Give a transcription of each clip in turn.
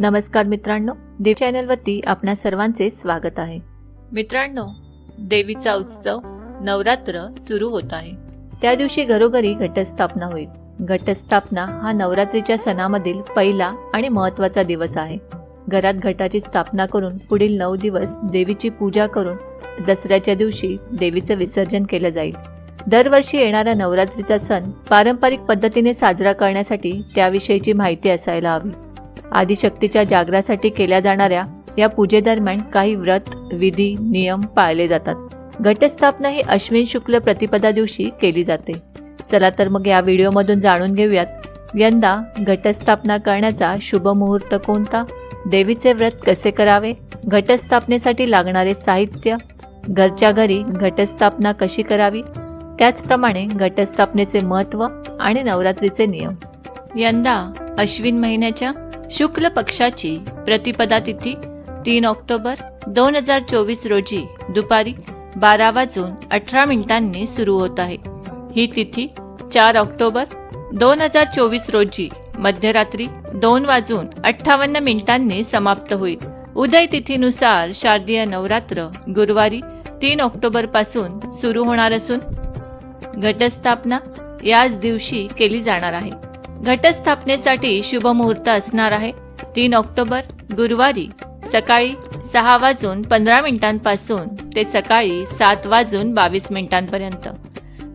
नमस्कार मित्रांनो देव चॅनलवरती आपणा सर्वांचे स्वागत आहे. मित्रांनो देवीचा उत्सव नवरात्र सुरू होत आहे. त्या दिवशी घरोघरी घटस्थापना होईल. घटस्थापना हा नवरात्रीच्या सणामधील पहिला आणि महत्त्वाचा दिवस आहे. घरात घटाची स्थापना करून पुढील नऊ दिवस देवीची पूजा करून दसऱ्याच्या दिवशी देवीचं विसर्जन केलं जाईल. दरवर्षी येणारा नवरात्रीचा सण पारंपरिक पद्धतीने साजरा करण्यासाठी त्याविषयीची माहिती असायला हवी. आदिशक्तीच्या जागरासाठी केल्या जाणाऱ्या या पूजेदरम्यान काही व्रत विधी नियम पाळले जातात. घटस्थापना ही अश्विन शुक्ल प्रतिपदा दिवशी केली जाते. चला तर मग या व्हिडिओमधून जाणून घेऊयात यंदा घटस्थापना करण्याचा शुभ मुहूर्त कोणता? देवीचे व्रत कसे करावे? घटस्थापनेसाठी लागणारे साहित्य? घरच्या घरी घटस्थापना कशी करावी? त्याचप्रमाणे घटस्थापनेचे महत्त्व आणि नवरात्रीचे नियम. यंदा अश्विन महिन्याच्या शुक्ल पक्षाची प्रतिपदा तिथी तीन ऑक्टोबर दोन हजार चोवीस रोजी दुपारी बारा वाजून अठरा मिनिटांनी सुरू होत आहे. ही तिथी चार ऑक्टोबर दोन हजार चोवीस रोजी मध्यरात्री दोन वाजून अठ्ठावन्न मिनिटांनी समाप्त होईल. उदय तिथीनुसार शारदीय नवरात्र गुरुवारी तीन ऑक्टोबरपासून सुरू होणार असून घटस्थापना याच दिवशी केली जाणार आहे. घटस्थापनेसाठी शुभ मुहूर्त असणार आहे. तीन ऑक्टोबर गुरुवारी सकाळी सहा वाजून पंधरा मिनिटांपासून ते सकाळी सात वाजून बावीस मिनिटांपर्यंत.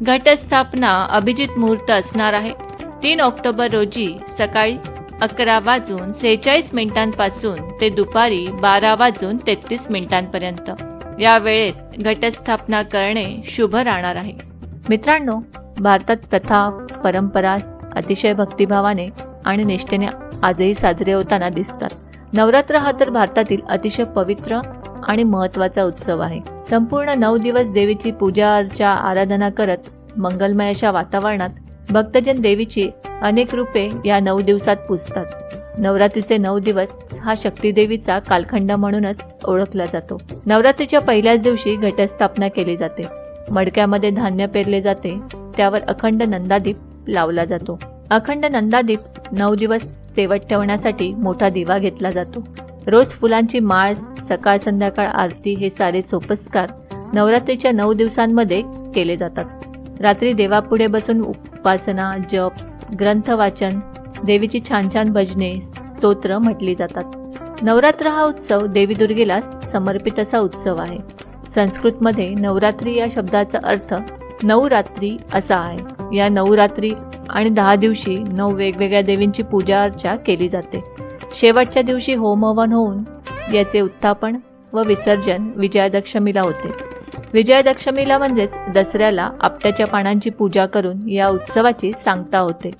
घटस्थापना अभिजित मुहूर्त असणार आहे. तीन ऑक्टोबर रोजी सकाळी अकरा वाजून सेहेचाळीस मिनिटांपासून ते दुपारी बारा वाजून तेहतीस मिनिटांपर्यंत. या वेळेत घटस्थापना करणे शुभ राहणार आहे. मित्रांनो भारतात प्रथा परंपरा अतिशय भक्तिभावाने आणि निष्ठेने आजही साजरे होताना दिसतात. नवरात्र हा तर भारतातील अतिशय पवित्र आणि महत्त्वाचा उत्सव आहे. संपूर्ण नऊ दिवस देवीची पूजा अर्चा आराधना करत मंगलमय अशा वातावरणात भक्तजन देवीची अनेक रूपे या नऊ दिवसात पुजतात. नवरात्रीचे नऊ दिवस हा शक्तीदेवीचा कालखंड म्हणूनच ओळखला जातो. नवरात्रीच्या पहिल्याच दिवशी घटस्थापना केली जाते. मडक्यामध्ये धान्य पेरले जाते. त्यावर अखंड नंदादीप लावला जातो. अखंड नंदादीप नऊ दिवस तेवट ठेवण्यासाठी मोठा दिवा घेतला जातो. रोज फुलांची माळ सकाळ संध्याकाळ आरती हे सारे सोपस्कार नवरात्रीच्या नऊ दिवसांमध्ये केले जातात. रात्री देवापुढे बसून उपासना जप ग्रंथ वाचन देवीची छान छान भजने स्तोत्र म्हटली जातात. नवरात्र हा उत्सव देवी दुर्गेला समर्पित असा उत्सव आहे. संस्कृतमध्ये नवरात्री या शब्दाचा अर्थ नऊ रात्री असा आहे. या नऊ रात्री आणि दहा दिवशी नऊ वेगवेगळ्या देवींची पूजा अर्चा केली जाते. शेवटच्या दिवशी होमहवन होऊन याचे उत्थापन व विसर्जन विजयादशमीला होते. विजयादशमीला म्हणजेच दसऱ्याला आपट्याच्या पानांची पूजा करून या उत्सवाची सांगता होते.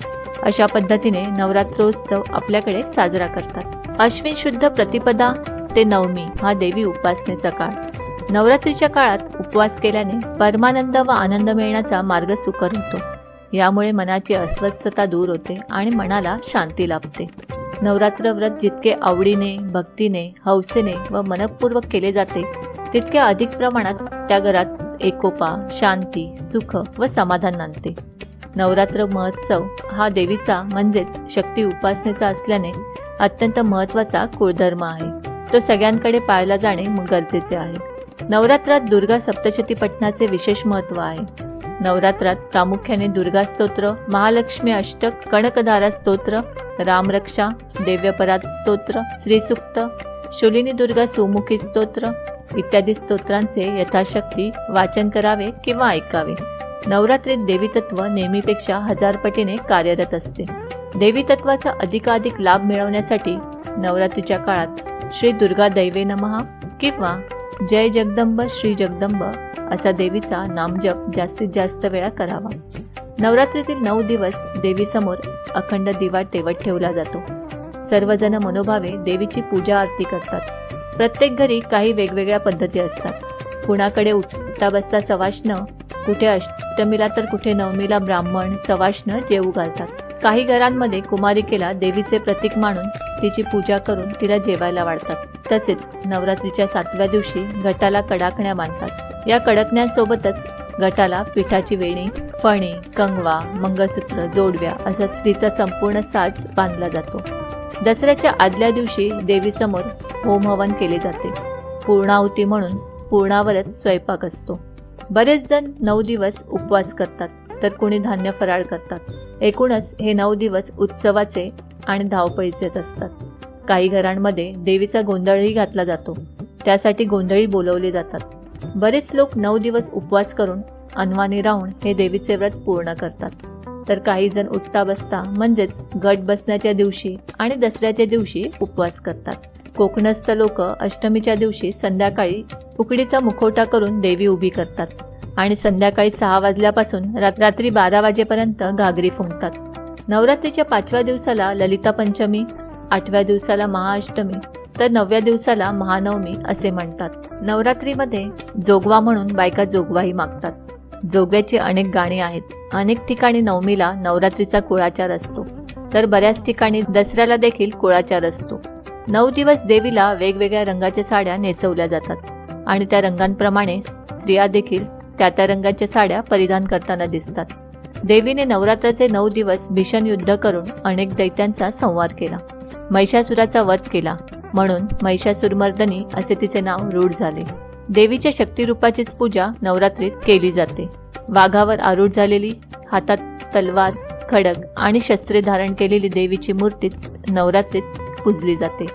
अशा पद्धतीने नवरात्रोत्सव आपल्याकडे साजरा करतात. अश्विन शुद्ध प्रतिपदा ते नवमी हा देवी उपासनेचा काळ. नवरात्रीच्या काळात उपवास केल्याने परमानंद व आनंद मिळण्याचा मार्ग सुकर होतो. यामुळे मनाची अस्वस्थता दूर होते आणि मनाला शांती लाभते. नवरात्र व्रत जितके आवडीने भक्तीने हौसेने व मनपूर्वक केले जाते तितके अधिक प्रमाणात त्या घरात एकोपा शांती सुख व समाधान आणते नवरात्र महोत्सव हा देवीचा म्हणजेच शक्ती उपासनेचा असल्याने अत्यंत महत्त्वाचा कुळधर्म आहे. तो सगळ्यांकडे पाळला जाणे गरजेचे आहे. नवरात्रात दुर्गा सप्तशती पठणाचे विशेष महत्त्व आहे. नवरात्रात प्रामुख्याने दुर्गा स्तोत्र महालक्ष्मी अष्टक कणकधारा स्तोत्र रामरक्षा देव्यपराध स्तोत्र श्रीसुक्त शुलिनी दुर्गा सुमुखी स्तोत्र इत्यादी स्तोत्रांचे यथाशक्ती वाचन करावे किंवा ऐकावे. नवरात्रीत देवीतत्व नेहमीपेक्षा हजार पटीने कार्यरत असते. देवीतत्वाचा अधिकाधिक लाभ मिळवण्यासाठी नवरात्रीच्या काळात श्री दुर्गा दैवे नमहा किंवा जय जगदंब श्री जगदंब असा देवीचा नामजप जास्तीत जास्त वेळा करावा. नवरात्रीतील नऊ दिवस देवीसमोर अखंड दिवा टेवत ठेवला जातो. सर्वजण मनोभावे देवीची पूजा आरती करतात. प्रत्येक घरी काही वेगवेगळ्या पद्धती असतात. कुणाकडे उठता बसता सवाष्ण कुठे अष्टमीला तर कुठे नवमीला ब्राह्मण सवाष्ण जेवू घालतात. काही घरांमध्ये कुमारिकेला देवीचे प्रतीक मानून तिची पूजा करून तिला जेवायला वाढतात. तसेच नवरात्रीच्या सातव्या दिवशी घटाला कडाकण्या बांधतात. या कडकण्यांसोबतच घटाला पिठाची वेणी फणी कंगवा मंगळसूत्र जोडव्या असा स्त्रीचा संपूर्ण साज बांधला जातो. दसऱ्याच्या आदल्या दिवशी देवीसमोर होम हवन केले जाते. पूर्णाहुती म्हणून पूर्णावरच स्वयंपाक असतो. बरेच जण नऊ दिवस उपवास करतात. तर कुणी धान्य फराळ करतात. एकूणच हे नऊ दिवस उत्सवाचे आणि धावपळीचेच असतात. काही घरांमध्ये देवीचा गोंधळही घातला जातो. त्यासाठी गोंधळी बोलवले जातात. बरेच लोक नऊ दिवस उपवास करून अनवानी राहून हे देवीचे व्रत पूर्ण करतात. तर काही जण उठता बसता म्हणजेच गट बसण्याच्या दिवशी आणि दसऱ्याच्या दिवशी उपवास करतात. कोकणस्थ लोक अष्टमीच्या दिवशी संध्याकाळी उकडीचा मुखवटा करून देवी उभी करतात. आणि संध्याकाळी सहा वाजल्यापासून रात्री बारा वाजेपर्यंत घागरी फुंकतात. नवरात्रीच्या पाचव्या दिवसाला ललिता पंचमी आठव्या दिवसाला महाअष्टमी तर नवव्या दिवसाला महानवमी असे म्हणतात. नवरात्रीमध्ये जोगवा म्हणून बायका जोगवाही मागतात. जोगव्याची अनेक गाणी आहेत. अनेक ठिकाणी नवमीला नवरात्रीचा कुळाचार असतो. तर बऱ्याच ठिकाणी दसऱ्याला देखील कुळाचार असतो. नऊ दिवस देवीला वेगवेगळ्या रंगाच्या साड्या नेसवल्या जातात. आणि त्या रंगांप्रमाणे स्त्रिया देखील त्या त्या रंगाच्या साड्या परिधान करताना दिसतात. देवीने नवरात्राचे नऊ दिवस भीषण युद्ध करून अनेक दैत्यांचा संवार केला. महिषासुराचा वध केला. म्हणून महिषासुरमर्दनी असे तिचे नाव रूढ झाले. देवीच्या शक्तिरूपाचीच पूजा नवरात्रीत केली जाते. वाघावर आरूढ झालेली हातात तलवार खडक आणि शस्त्रे धारण केलेली देवीची मूर्ती नवरात्रीत पूजली जाते.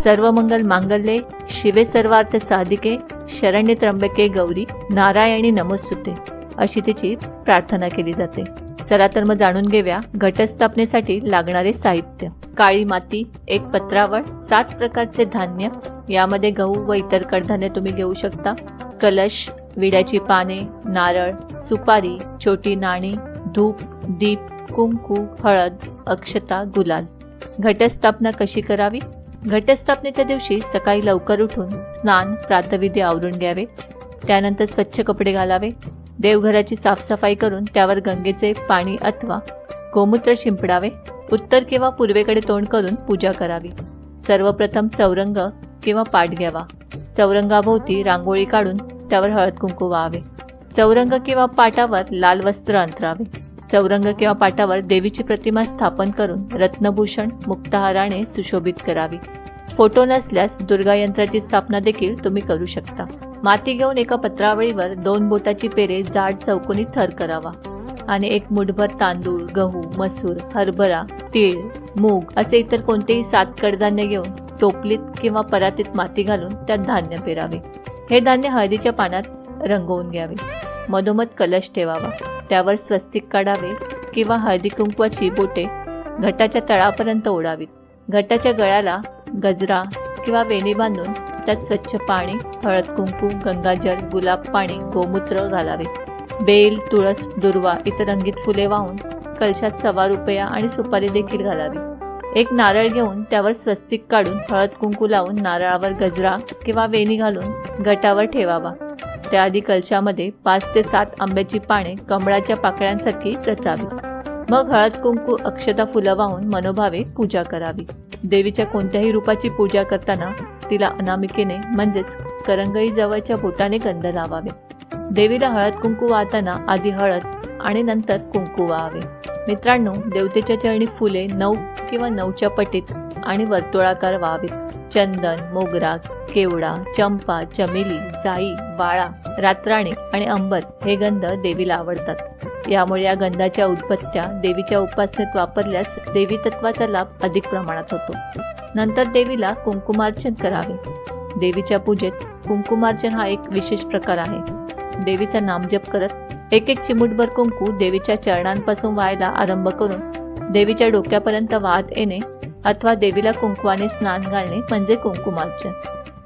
सर्व मंगल मांगल्ये शिवे सर्वार्थ साधिके शरण्य त्र्यंबके गौरी नारायणी नमोस्तुते अशी तिची प्रार्थना केली जाते. चला तर मग जाणून घेऊया घटस्थापनेसाठी लागणारे साहित्य. काळी माती एक पत्रावळ सात प्रकारचे धान्य यामध्ये गहू व इतर कडधान्य तुम्ही घेऊ शकता. कलश विड्याची पाने नारळ सुपारी छोटी नाणी धूप दीप कुंकू हळद अक्षता गुलाल. घटस्थापना कशी करावी? घटस्थापनेच्या दिवशी सकाळी लवकर उठून स्नान प्रातविधी आवरून घ्यावे. त्यानंतर स्वच्छ कपडे घालावे. देवघराची साफसफाई करून त्यावर गंगेचे पाणी अथवा गोमूत्र शिंपडावे. उत्तर किंवा पूर्वेकडे तोंड करून पूजा करावी. सर्वप्रथम चौरंग किंवा पाठ घ्यावा. चौरंगाभोवती रांगोळी काढून त्यावर हळद कुंकू व्हावे. चौरंग किंवा पाटावर लाल वस्त्र अंतरावे. चौरंग किंवा पाटावर देवीची प्रतिमा स्थापन करून रत्नभूषण मुक्ताहाराने सुशोभित करावी. फोटो नसल्यास दुर्गा यंत्राची स्थापना देखील तुम्ही करू शकता. माती घेऊन एका पत्रावळीवर दोन बोटाची पेरे जाड चौकोनी थर करावा. आणि एक मुठभर तांदूळ गहू मसूर हरभरा तीळ मूग असे इतर कोणतेही सात कडधान्य घेऊन टोपलीत किंवा परातीत माती घालून त्यात धान्य पेरावे. हे धान्य हळदीच्या पानात रंगवून घ्यावे. मधोमध कलश ठेवावा. त्यावर स्वस्तिक काढावे किंवा हळदी कुंकवाची बोटे घटाच्या तळापर्यंत ओढावीत घटाच्या गळ्याला गजरा किंवा वेणी बांधून त्यात स्वच्छ पाणी हळद कुंकू गंगाजल गुलाब पाणी गोमूत्र घालावे. बेल तुळस दुर्वा इतर रंगीत फुले वाहून कलशात सव्वा रुपया आणि सुपारी देखील घालावी. एक नारळ घेऊन त्यावर स्वस्तिक काढून हळद कुंकू लावून नारळावर गजरा किंवा वेणी घालून घटावर ठेवावा. त्याआधी कलशामध्ये पाच ते सात आंब्याची पाने कमळाच्या पाकळ्यांसारखी रचावी. मग हळद कुंकू अक्षता फुलं वाहून मनोभावे पूजा करावी. देवीच्या कोणत्याही रूपाची पूजा करताना तिला अनामिकेने म्हणजेच करंगई जवळच्या बोटाने गंध लावावे. देवीला हळद कुंकू वाहताना आधी हळद आणि नंतर कुंकू वाहावे. मित्रांनो देवतेच्या चरणी फुले नऊ किंवा नऊच्या पटीत आणि वर्तुळाकार व्हावेत चंदन मोगरा केवडा चंपा चमेली जाई बाळा रातराणे आणि अंबर हे गंध देवीला आवडतात. यामुळे या गंधाच्या उत्पत्त्या देवीच्या उपासनेत वापरल्यास देवी तत्वाचा लाभ अधिक प्रमाणात होतो. नंतर देवीला कुंकुमार्चन करावे. देवीच्या पूजेत कुंकुमार्चन हा एक विशेष प्रकार आहे. देवीचा नामजप करत एक एक चिमूटभर कुंकू देवीच्या चरणांपासून व्हायला आरंभ करून देवीच्या डोक्यापर्यंत वाहत येणे अथवा देवीला कुंकवाने स्नान घालणे म्हणजे कुंकुमार्चन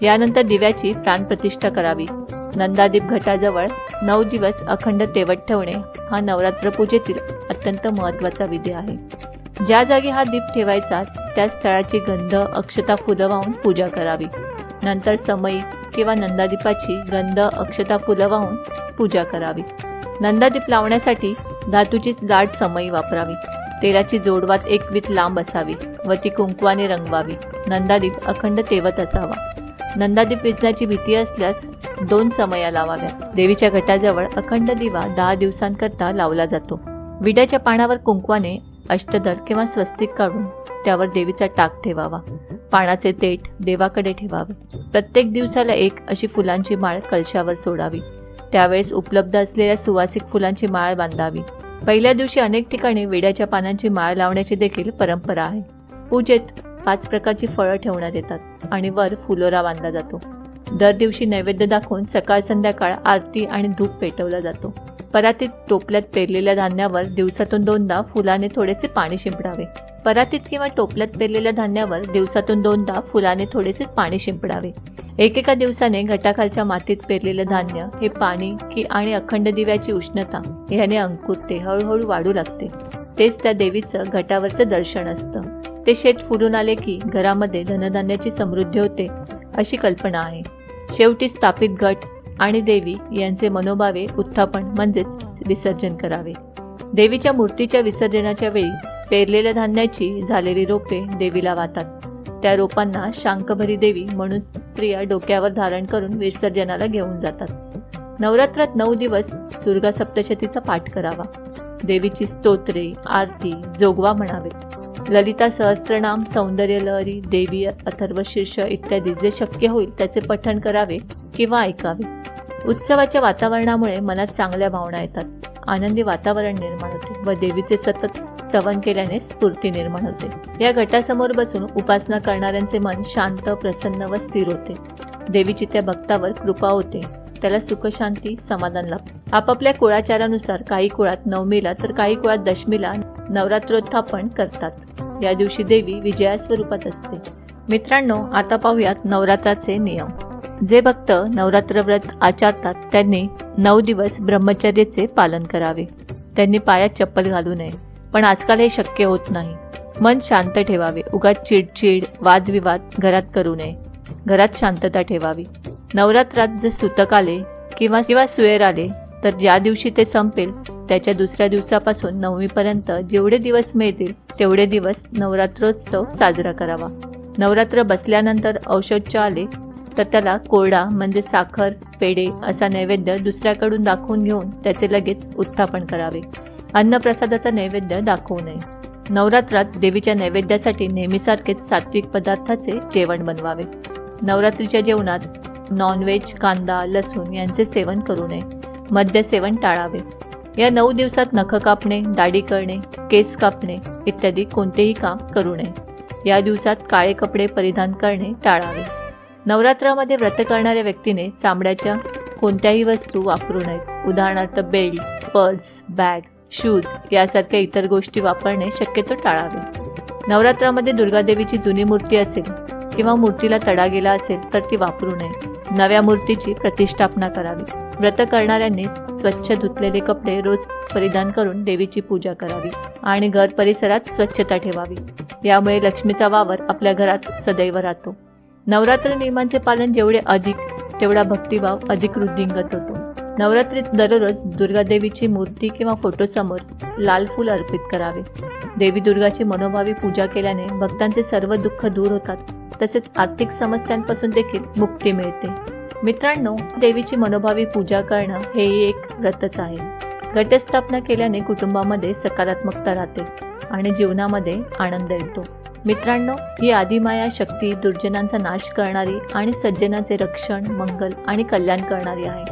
यानंतर दिव्याची प्राणप्रतिष्ठा करावी. नंदादीप घटाजवळ नऊ दिवस अखंड तेवट ठेवणे हा नवरात्र पूजेतील अत्यंत महत्त्वाचा विधी आहे. ज्या जागी हा दीप ठेवायचा त्या स्थळाची गंध अक्षता फुलं वाहून पूजा करावी. नंतर समई किंवा नंदादीपाची गंध अक्षता फुलं वाहून पूजा करावी. नंदादीप लावण्यासाठी धातूची जाड समई वापरावी. तेलाची जोडवात एक वीत लांब असावी व ती कुंकवाने रंगवावी. नंदादीप अखंड तेवत असावा. नंदादीप विजण्याची भीती असल्यास दोन समया लावाव्या देवीच्या घटाजवळ अखंड दिवा दहा दिवसांकरता लावला जातो. विड्याच्या पानावर कुंकवाने अष्टदल किंवा स्वस्तिक काढून त्यावर देवीचा टाक ठेवावा. पानाचे तेट देवाकडे ठेवावे. प्रत्येक दिवसाला एक अशी फुलांची माळ कलशावर सोडावी. त्यावेळेस उपलब्ध असलेल्या सुवासिक फुलांची माळ बांधावी. पहिल्या दिवशी अनेक ठिकाणी विड्याच्या पानांची माळ लावण्याची देखील परंपरा आहे. पूजेत पाच प्रकारची फळं ठेवण्यात येतात आणि वर फुलोरा बांधला जातो. दर दिवशी नैवेद्य दाखवून सकाळ संध्याकाळ आरती आणि धूप पेटवला जातो. परातीत टोपल्यात पेरलेल्या धान्यावर दिवसातून दोनदा फुलाने थोडेसे पाणी शिंपडावे. परातीत किंवा टोपल्यात पेरलेल्या धान्यावर दिवसातून दोनदा फुलाने थोडेसे पाणी शिंपडावे. एकेका दिवसाने घटाखालच्या मातीत पेरलेलं धान्य हे पाणी की आणि अखंड दिव्याची उष्णता ह्याने अंकुरते हळूहळू वाढू लागते. तेच त्या देवीचं घटावरचं दर्शन असतं. ते शेत फुलून आले की घरामध्ये धनधान्याची समृद्धी होते अशी कल्पना आहे. शेवटी स्थापित गट आणि देवी यांचे मनोभावे उत्थापन म्हणजेच विसर्जन करावे. देवीच्या मूर्तीच्या विसर्जनाच्या वेळी पेरलेल्या धान्याची झालेली रोपे देवीला वाहतात. त्या रोपांना शांकभरी देवी म्हणून स्त्रिया डोक्यावर धारण करून विसर्जनाला घेऊन जातात. नवरात्रात नऊ दिवस दुर्गा सप्तशतीचा पाठ करावा. देवीची स्तोत्रे आरती जोगवा म्हणावे. ललिता सहस्त्रनाम सौंदर्य लहरी देवी अथर्व शीर्ष इत्यादी जे शक्य होईल त्याचे पठण करावे किंवा ऐकावे. उत्सवाच्या वातावरणामुळे मनात चांगल्या भावना येतात. आनंदी वातावरण निर्माण होते व देवीचे सतत स्तवन केल्याने स्फूर्ती निर्माण होते. या गटासमोर बसून उपासना करणाऱ्यांचे मन शांत प्रसन्न व स्थिर होते. देवीची त्या भक्तावर कृपा होते. त्याला सुखशांती समाधान लाभते आपापल्या कुळाचारानुसार काही कुळात नवमीला तर काही कुळात दशमीला नवरात्रोत्थापन करतात. या दिवशी देवी विजया स्वरूपात असते. मित्रांनो आता पाहूयात नवरात्राचे नियम. जे भक्त नवरात्र व्रत आचारतात त्यांनी नऊ दिवस ब्रह्मचर्याचे पालन करावे. त्यांनी पायात चप्पल घालू नये पण आजकाल हे शक्य होत नाही. मन शांत ठेवावे उगाच चिडचिड वादविवाद घरात करू नये. घरात शांतता ठेवावी. नवरात्रात जर सुतक आले किंवा किंवा सुयर आले तर ज्या दिवशी ते संपेल त्याच्या दुसऱ्या दिवसापासून नवमीपर्यंत जेवढे दिवस मिळतील तेवढे दिवस नवरात्रोत्सव साजरा करावा. नवरात्र बसल्यानंतर औषधच्या आले तर त्याला कोरडा म्हणजे साखर पेढे असा नैवेद्य दुसऱ्याकडून दाखवून घेऊन त्याचे लगेच उत्थापन करावे. अन्नप्रसादाचा नैवेद्य दाखवू नये. नवरात्रात देवीच्या नैवेद्यासाठी नेहमीसारखेच सात्विक पदार्थाचे जेवण बनवावे. नवरात्रीच्या जेवणात नॉनव्हेज कांदा लसूण यांचे सेवन करू नये. मद्य सेवन टाळावे. या नऊ दिवसात नख कापणे दाढी करणे केस कापणे इत्यादी कोणतेही काम करू नये. या दिवसात काळे कपडे परिधान करणे टाळावे. नवरात्रामध्ये व्रत करणाऱ्या व्यक्तीने चामड्याच्या कोणत्याही वस्तू वापरू नयेत. उदाहरणार्थ बेल्ट पर्स बॅग शूज यासारख्या इतर गोष्टी वापरणे शक्यतो टाळावे. नवरात्रामध्ये दुर्गादेवीची जुनी मूर्ती असेल किंवा मूर्तीला तडा गेला असेल तर ती वापरू नये. नव्या मूर्तीची प्रतिष्ठापना करावी. व्रत करणाऱ्यांनी स्वच्छ धुतलेले कपडे रोज परिधान करून देवीची पूजा करावी आणि घर परिसरात स्वच्छता ठेवावी. यामुळे लक्ष्मीचा वावर आपल्या घरात सदैव राहतो. नवरात्र नियमांचे पालन जेवढे अधिक तेवढा भक्तिभाव अधिक वृद्धिंगत होतो. नवरात्रीत दररोज दुर्गादेवीची मूर्ती किंवा फोटोसमोर लाल फूल अर्पित करावे. देवी दुर्गाची मनोभावी पूजा केल्याने भक्तांचे सर्व दुःख दूर होतात तसेच आर्थिक समस्यांपासून देखील मुक्ती मिळते. मित्रांनो देवीची मनोभावी पूजा करणं हेही एक व्रतच आहे. घटस्थापना केल्याने कुटुंबामध्ये सकारात्मकता राहते आणि जीवनामध्ये आनंद येतो. मित्रांनो ही आदिमाया शक्ती दुर्जनांचा नाश करणारी आणि सज्जनाचे रक्षण मंगल आणि कल्याण करणारी आहे.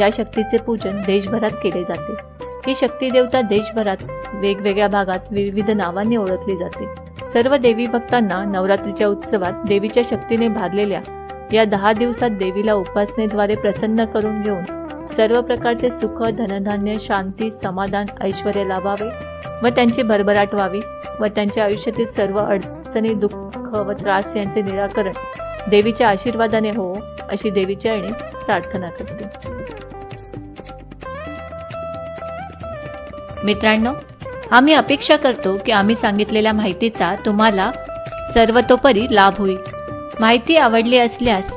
या शक्तीचे पूजन देशभरात केले जाते. ही शक्ती देवता देशभरात वेगवेगळ्या भागात विविध नावांनी ओळखली जाते. सर्व देवी भक्तांना नवरात्रीच्या उत्सवात देवीच्या शक्तीने भारलेल्या या दहा दिवसात देवीला उपासनेद्वारे प्रसन्न करून घेऊन सर्व प्रकारचे सुख धनधान्य शांती समाधान ऐश्वर लाभावे व त्यांची भरभराट व्हावी व त्यांच्या आयुष्यातील सर्व अडचणी दुःख व त्रास यांचे निराकरण देवीच्या आशीर्वादाने हो अशी देवीच्या याने प्रार्थना करते. मित्रांनो आम्ही अपेक्षा करतो की आम्ही सांगितलेल्या माहितीचा तुम्हाला सर्वतोपरी लाभ होईल. माहिती आवडली असल्यास